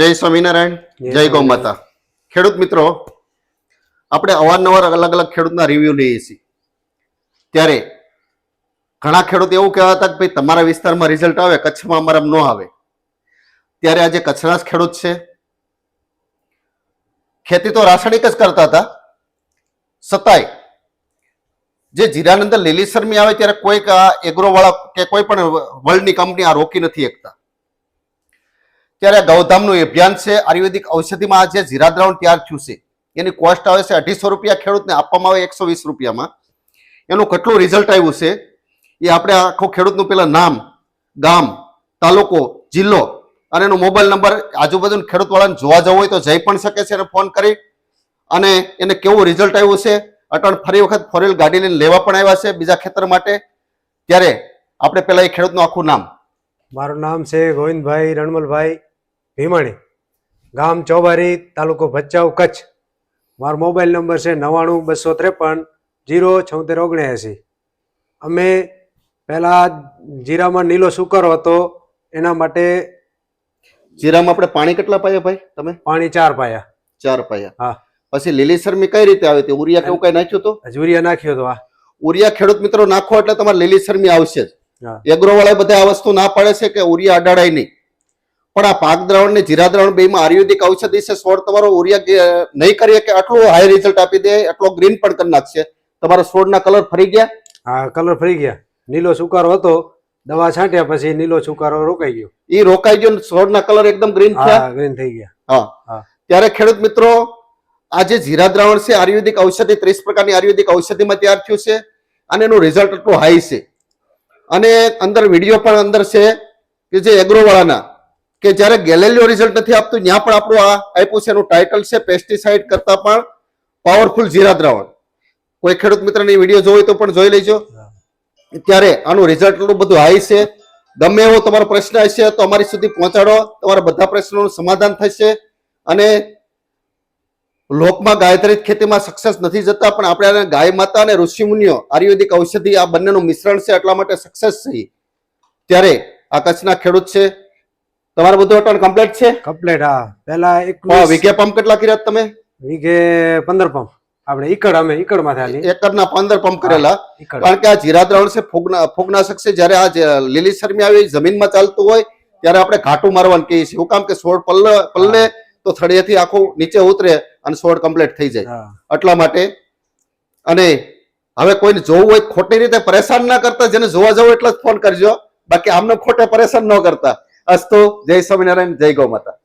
જય સ્વામિનારાયણ જય ગૌ માતા. ખેડૂત મિત્રો આપણે અવારનવાર અલગ અલગ ખેડૂતના રિવ્યુ લઈએ છીએ. ત્યારે ઘણા ખેડૂત એવું કહેવા હતા કે ભાઈ તમારા વિસ્તારમાં રિઝલ્ટ આવે કચ્છમાં અમારા ન આવે. ત્યારે આજે કચ્છના જ ખેડૂત છે. ખેતી તો રાસાયણિક જ કરતા હતા. છતાંય જે જીરાની અંદર લીલી શરમી આવે ત્યારે કોઈક આ એગ્રો વાળા કે કોઈ પણ વર્લ્ડની કંપની આ રોકી નથી શકતા. ત્યારે ગૌધામનું અભિયાન છે. આયુર્વેદિક ઔષધિમાં આજે જીરા દ્રાવણ તૈયાર થયું છે. એની કોસ્ટ આવે છે અઢીસો રૂપિયા, ખેડૂતને આપવામાં આવે એકસો વીસ રૂપિયામાં. એનું કેટલું રિઝલ્ટ આવ્યું છે? એ આપણે આખું ખેડૂતનું પેલા નામ, ગામ, તાલુકો, જિલ્લો અને એનો મોબાઈલ નંબર આજુબાજુ ખેડૂતવાળાને જોવા જવું હોય તો જઈ પણ શકે છે એને ફોન કરી. અને એને કેવું રિઝલ્ટ આવ્યું છે? અટણ ફરી વખત ફોર વ્હીલ ગાડી લઈને લેવા પણ આવ્યા છે બીજા ખેતર માટે. ત્યારે આપણે પેલા એ ખેડૂતનું આખું નામ. મારું નામ છે ગોવિંદભાઈ રણમલભાઈ. ભીમાણી ગામ ચોબારી તાલુકો ભચાઉ કચ્છ. મારો મોબાઈલ નંબર છે નવ્વાણું બસો ત્રેપન જીરો છોતેર ઓગણએંસી. અમે પહેલાં જીરામાં નીલો સુકર હતો એના માટે જીરામાં આપણે પાણી કેટલા પાયા ભાઈ તમે? પાણી ચાર પાયા. ચાર પાયા. હા. પછી લીલી શરમી કઈ રીતે આવે તે ઉરિયા કેવું કઈ નાખ્યું તો યુરિયા નાખ્યો તો આ ઉરિયા ખેડૂત મિત્રો નાખો એટલે તમારે લીલી શરમી આવશે જ. એગ્રો વાળા બધા આ વસ્તુ ના પાડે છે કે ઉરિયા અડાડાય નહીં? પણ આ પાક દ્રાવણ ને જીરા દ્રાવણ બેમાં આયુર્વેદિક ઔષધિ છે છોડ તમારો ઉરિયા નહીં કરીએ કે આટલું હાઈ રિઝલ્ટ આપી દે એટલો ગ્રીન પણ કરી નાખશે. તમારા છોડના કલર ફરી ગયા? હા કલર ફરી ગયા. નીલો સુકારો હતો દવા છાંટ્યા પછી નીલો સુકારો રોકાઈ ગયો. એ રોકાઈ ગયો ને છોડના કલર એકદમ ગ્રીન થયા? ગ્રીન થઈ ગયા. હા. હા. ત્યારે ખેડૂત મિત્રો આ જે જીરા દ્રાવણ છે આયુર્વેદિક ઔષધિ ત્રીસ પ્રકારની આયુર્વેદિક ઔષધિમાં તૈયાર થયું છે અને એનું રિઝલ્ટ એટલું હાઈ છે. અને અંદર વીડિયો પણ અંદર છે કે જે એગ્રો વાળાના કે જ્યારે ગેલેલિયો રિઝલ્ટ નથી આપતું, ત્યાં પણ આપણું આ આપ્યું છે એનું ટાઇટલ છે પેસ્ટિસાઇડ કરતા પણ પાવરફુલ જીરા દ્રાવણ. કોઈ ખેડૂત મિત્રની વીડિયો જોવો તો પણ જોઈ લેજો. ત્યારે આનું રિઝલ્ટ એટલું બધું હાઈ છે. ગમે એવો તમારો પ્રશ્ન હશે તો અમારી સુધી પહોંચાડો. તમારા બધા પ્રશ્નોનું સમાધાન થશે. અને લોકમાં ગાયત્રિક ખેતીમાં સક્સેસ નથી જતા, પણ આપણે આને ગાય માતા અને ઋષિમુનિઓ આયુર્વેદિક ઔષધિ આ બંનેનું મિશ્રણ છે, એટલા માટે સક્સેસ થઈ ત્યારે આ કચ્છના ખેડૂત છે. તમારે બધું અટણ કમ્પ્લીટ છે? કમ્પ્લીટ હા. પહેલા એક વીઘે પંપ કેટલા કર્યા તમે? વીઘે પંદર પંપ આપણે ઈકડ અમે ઈકડમાં થયા એકડ ના પંદર પંપ કરેલા. કારણ કે આ જીરા દ્રાવણ છે ફૂગના ફૂગનાશક છે જયારે આ લીલી શરમી આવી જમીનમાં ચાલતું હોય ત્યારે આપણે ઘાટું મારવાનું કહીએ છીએ. શું કામ કે સોળ પલ્લે પલ્લે તો થળિયેથી આખું નીચે ઉતરે અને સોળ કમ્પ્લીટ થઈ જાય. એટલા માટે. અને હવે કોઈને જોવું હોય ખોટી રીતે પરેશાન ના કરતા જેને જોવા જવું એટલે જ ફોન કરજો. બાકી આમને ખોટે પરેશાન ન કરતા. અસ્તુ જય સ્વામિનારાયણ જય ગૌ માતા